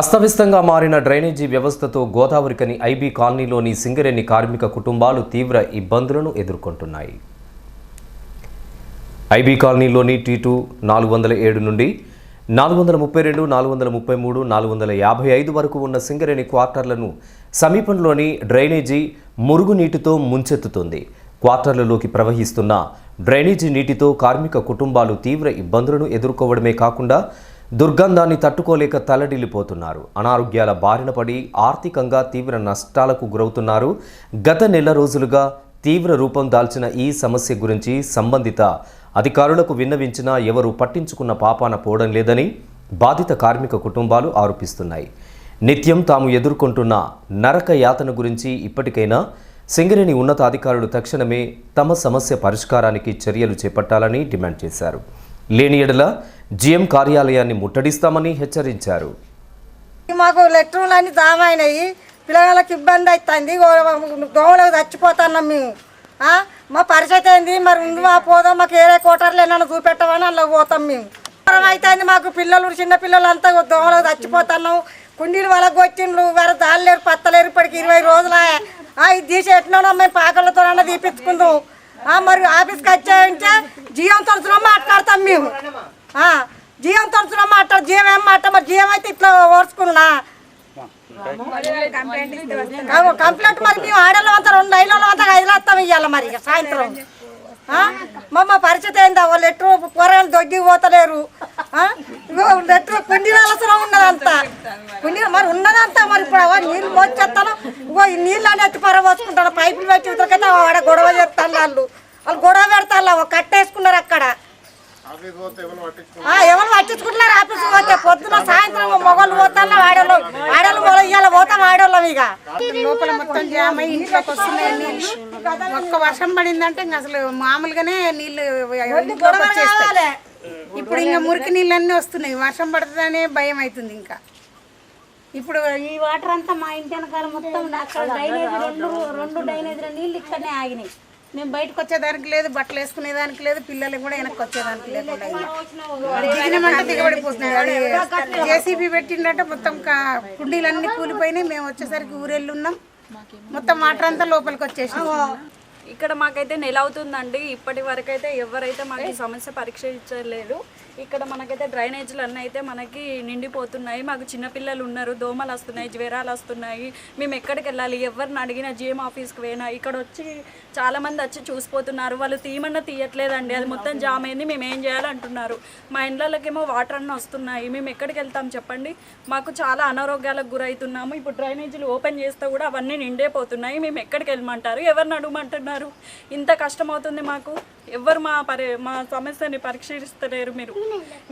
అస్తవ్యస్తంగా మారిన డ్రైనేజీ వ్యవస్థతో గోదావరికని ఐబీ కాలనీలోని సింగరేణి కార్మిక కుటుంబాలు తీవ్ర ఇబ్బందులను ఎదుర్కొంటున్నాయి. ఐబీ కాలనీలోని టీ టూ నాలుగు వందల ఏడు నుండి నాలుగు వందల ముప్పై రెండు నాలుగు వందల ముప్పై మూడు నాలుగు వందల యాభై ఐదు వరకు ఉన్న సింగరేణి క్వార్టర్లను సమీపంలోని డ్రైనేజీ మురుగునీటితో ముంచెత్తుతుంది. క్వార్టర్లలోకి ప్రవహిస్తున్న డ్రైనేజీ నీటితో కార్మిక కుటుంబాలు తీవ్ర ఇబ్బందులను ఎదుర్కోవడమే కాకుండా దుర్గంధాన్ని తట్టుకోలేక తలడిల్లిపోతున్నారు. అనారోగ్యాల బారిన పడి ఆర్థికంగా తీవ్ర నష్టాలకు గురవుతున్నారు. గత నెల రోజులుగా తీవ్ర రూపం దాల్చిన ఈ సమస్య గురించి సంబంధిత అధికారులకు విన్నవించినా ఎవరు పట్టించుకున్న పాపాన పోవడం లేదని బాధిత కార్మిక కుటుంబాలు ఆరోపిస్తున్నాయి. నిత్యం తాము ఎదుర్కొంటున్న నరక యాతన గురించి ఇప్పటికైనా సింగరేణి ఉన్నతాధికారులు తక్షణమే తమ సమస్య పరిష్కారానికి చర్యలు చేపట్టాలని డిమాండ్ చేశారు. లేని ఎడల జీఎం కార్యాలయాన్ని ముట్టడిస్తామని హెచ్చరించారు. మాకు లెటర్లు అన్ని జామ అయినాయి పిల్లగాళ్ళకి ఇబ్బంది అవుతుంది దోమలకు చచ్చిపోతున్నాం మేము. మా పరిస్థితి ఏంది? మరి ఉందిమా పోదాం. మాకు ఏరే కోటర్లు ఏమన్నా చూపెట్టమని అందులో పోతాం మేము. దూరం అవుతుంది మాకు పిల్లలు చిన్న పిల్లలు అంతా దోమలకు చచ్చిపోతున్నాం. కుండీలు వాళ్ళకి వచ్చిండ్రు వేరే లేరు పత్తలేరు ఇప్పటికి ఇరవై రోజుల ఇది తీసి ఎట్లనో మేము పాకలతోనన్నా తీపించుకుందాం మరి ఆఫీస్కి వచ్చాయంటే జియం తరచులో మాట్లాడతాం మేము. జియం జీవం తరచులో మాట్లాడు జియం ఏం మాట? మరి జీవం అయితే ఇట్లా ఓర్చుకున్నా. కంప్లైంట్ మరి మేము ఆడలో అంతా రెండు ఐదు అంతా ఐదు వస్తాం ఇవ్వాలి మరి సాయంత్రం. మమ్మ మా పరిస్థితి ఏందా? వాళ్ళు ఎట్టు కూరగాయలు దొగ్గి పోతలేరు. ఆ? ఎట్టు అవసరం ఉన్నదంతా. కుండి మరి ఉన్నదంతా మరి ఇప్పుడు నీళ్ళు మోచేస్తాను ఇగో ఈ నీళ్ళు అని ఎత్తి పరవచ్చుకుంటాను పైపులు పెట్టి ఉతరికైతే ఆడ గొడవ చేస్తాను వాళ్ళు. వాళ్ళు గొడవ పెడతారు ఒక కట్టేసుకున్నారు అక్కడ. ఆ, ఎవరు పట్టించుకుంటున్నారు? ఆఫీస్ పోతే పొద్దున సాయంత్రం మొగలు పోతాను ఆడోళ్ళు ఆడోళ్ళు మొగలు ఇవాళ పోతాం ఆడోళ్ళం ఇక లోపల మొత్తం జామ్ ఇంట్లోకి వస్తున్నాయి నీళ్ళు ఒక్క వర్షం పడిందంటే ఇంక అసలు మామూలుగానే నీళ్ళు ఇప్పుడు ఇంకా మురికి నీళ్ళన్నీ వస్తున్నాయి. వర్షం పడుతుందనే భయం అవుతుంది ఇంకా. ఇప్పుడు ఈ వాటర్ అంతా మా ఇంటి వెనకాల మొత్తం అక్కడ డ్రైనేజ్ రెండు రెండు డ్రైనేజీల నీళ్ళు ఇక్కడనే ఆగినాయి. మేము బయటకు వచ్చేదానికి లేదు బట్టలు వేసుకునేదానికి లేదు పిల్లలకి కూడా వెనక్కి వచ్చేదానికి లేకుండా దిగబడిపోతున్నాయి. అది జేసీబీ పెట్టిందంటే మొత్తం కుండీలన్నీ కూలిపోయినాయి. మేము వచ్చేసరికి ఊరెళ్ళి ఉన్నాం మొత్తం వాటర్ అంతా లోపలికి వచ్చేసినాం ఇక్కడ మాకైతే నెల అవుతుందండి. ఇప్పటి వరకు అయితే ఎవరైతే మాకు ఈ సమస్య పరీక్షించలేదు ఇక్కడ మనకైతే డ్రైనేజీలు అన్నీ అయితే మనకి నిండిపోతున్నాయి. మాకు చిన్నపిల్లలు ఉన్నారు దోమలు వస్తున్నాయి జ్వరాలు వస్తున్నాయి. మేము ఎక్కడికి వెళ్ళాలి? ఎవరిని అడిగినా జిఎం ఆఫీస్కి పోయినా ఇక్కడ వచ్చి చాలామంది వచ్చి చూసిపోతున్నారు. వాళ్ళు తీయమన్నా తీయట్లేదండి. అది మొత్తం జామ్ అయింది. మేము ఏం చేయాలంటున్నారు? మా ఇండ్లకేమో వాటర్ అన్న వస్తున్నాయి. మేము ఎక్కడికి వెళ్తాం చెప్పండి? మాకు చాలా అనారోగ్యాలకు గురవుతున్నాము. ఇప్పుడు డ్రైనేజీలు ఓపెన్ చేస్తే కూడా అవన్నీ నిండే పోతున్నాయి మేము ఎక్కడికి వెళ్ళమంటారు? ఎవరిని అడగమంటున్నారు? ఇంత కష్టం అవుతుంది మాకు. ఎవ్వరు మా పరి మా సమస్యని పరిశీలిస్తలేరు మీరు.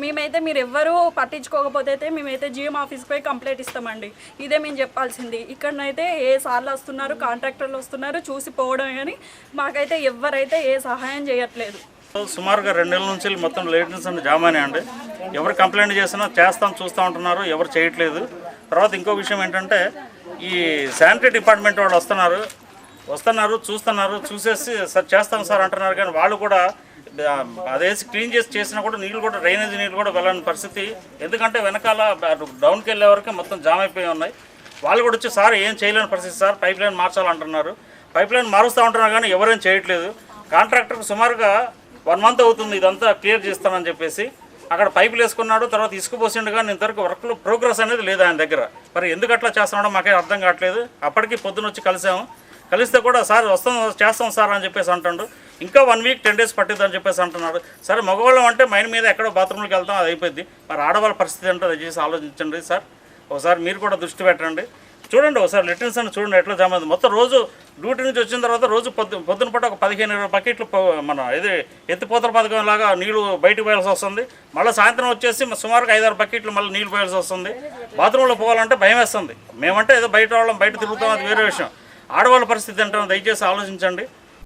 మేమైతే మీరు ఎవ్వరూ పట్టించుకోకపోతే అయితే మేమైతే జిఎం ఆఫీస్కి పోయి కంప్లైంట్ ఇస్తామండి. ఇదే మేము చెప్పాల్సింది. ఇక్కడనైతే ఏ సార్లు వస్తున్నారు కాంట్రాక్టర్లు వస్తున్నారు చూసి పోవడం కానీ మాకైతే ఎవరైతే ఏ సహాయం చేయట్లేదు. సుమారుగా రెండు నెలల నుంచి మొత్తం లేటెన్స్ అండ్ జామానే అండి. ఎవరు కంప్లైంట్ చేసినా చేస్తాం చూస్తూ ఉంటున్నారు ఎవరు చేయట్లేదు. తర్వాత ఇంకో విషయం ఏంటంటే ఈ శానిటరీ డిపార్ట్మెంట్ వాళ్ళు వస్తున్నారు. వస్తున్నారు చూస్తున్నారు చూసేసి సార్ చేస్తాం సార్ అంటున్నారు. కానీ వాళ్ళు కూడా అదేసి క్లీన్ చేసి చేసినా కూడా నీళ్ళు కూడా డ్రైనేజ్ నీళ్ళు కూడా వెళ్ళని పరిస్థితి. ఎందుకంటే వెనకాల డౌన్కి వెళ్ళే వరకు మొత్తం జామ్ అయిపోయి ఉన్నాయి. వాళ్ళు కూడా వచ్చి సార్ ఏం చేయలేని పరిస్థితి సార్ పైప్ లైన్ మార్చాలంటున్నారు. పైప్ లైన్ మారుస్తూ ఉంటున్నారు కానీ ఎవరేం చేయట్లేదు. కాంట్రాక్టర్కి సుమారుగా వన్ మంత్ అవుతుంది ఇదంతా క్లియర్ చేస్తానని చెప్పేసి. అక్కడ పైపులు వేసుకున్నాడు తర్వాత ఇసుక పోసిండు కానీ ఇంతవరకు వర్క్లో ప్రోగ్రెస్ అనేది లేదు ఆయన దగ్గర. మరి ఎందుకు అట్లా చేస్తున్నాడో మాకేం అర్థం కావట్లేదు. అప్పటికి పొద్దున వచ్చి కలిసాము. కలిస్తే కూడా సార్ వస్తాం చేస్తాం సార్ అని చెప్పేసి అంటుండు. ఇంకా వన్ వీక్ టెన్ డేస్ పట్టిద్ది అని చెప్పేసి అంటున్నాడు. సరే మగవాళ్ళం అంటే మైండ్ మీద ఎక్కడో బాత్రూంలోకి వెళ్తాం అది అయిపోద్ది మరి ఆడవాళ్ళ పరిస్థితి ఏంటో దయచేసి ఆలోచించండి సార్. ఒకసారి మీరు కూడా దృష్టి పెట్టండి. చూడండి ఒకసారి లెటిన్స్ అని చూడండి ఎట్లా జమ మొత్తం రోజు డ్యూటీ నుంచి వచ్చిన తర్వాత రోజు పొద్దు పొద్దున పూట ఒక పదిహేను ఇరవై బకెట్లు పో- మన ఇది ఎత్తిపోతల పథకం లాగా నీళ్ళు బయటకు పోయాల్సి వస్తుంది. మళ్ళీ సాయంత్రం వచ్చేసి సుమారుగా ఐదారు బకెట్లు మళ్ళీ నీళ్ళు పోయాల్సి వస్తుంది. బాత్రూంలో పోవాలంటే భయం వేస్తుంది. మేమంటే ఏదో బయట వాళ్ళం బయట తిరుగుతాం అది వేరే విషయం. ఆడవాళ్ళ పరిస్థితి ఏంటో దయచేసి ఆలోచించండి.